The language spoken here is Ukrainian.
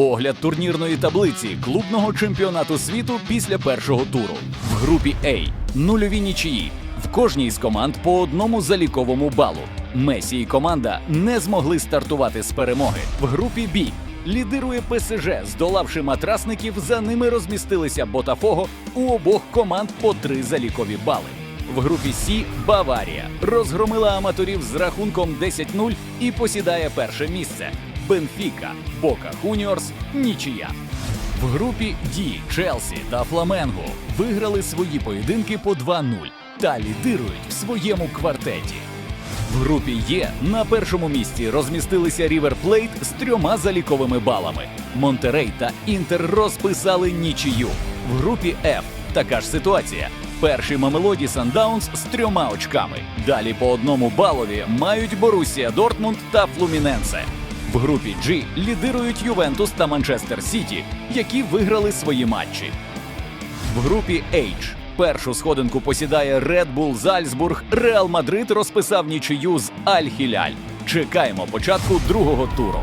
Огляд турнірної таблиці клубного чемпіонату світу після першого туру. В групі А нульові нічиї. В кожній з команд по одному заліковому балу. Месі і команда не змогли стартувати з перемоги. В групі Б лідирує ПСЖ, здолавши матрасників. За ними розмістилися Ботафого у обох команд по три залікові бали. В групі Сі Баварія розгромила аматорів з рахунком 10-0 і посідає перше місце. Бенфіка, Бока Хуніорс, нічия. В групі Ді Челсі та Фламенго виграли свої поєдинки по 2-0 та лідирують в своєму квартеті. В групі Є на першому місці розмістилися Рівер Плейт з трьома заліковими балами. Монтерей та Інтер розписали нічию. В групі Ф така ж ситуація. Перший Мамелоді Сандаунс з трьома очками. Далі по одному балові мають Борусія Дортмунд та Флуміненсе. В групі G лідирують Ювентус та Манчестер Сіті, які виграли свої матчі. В групі H першу сходинку посідає Red Bull Зальцбург. Реал Мадрид розписав нічию з Аль-Хіляль. Чекаємо початку другого туру.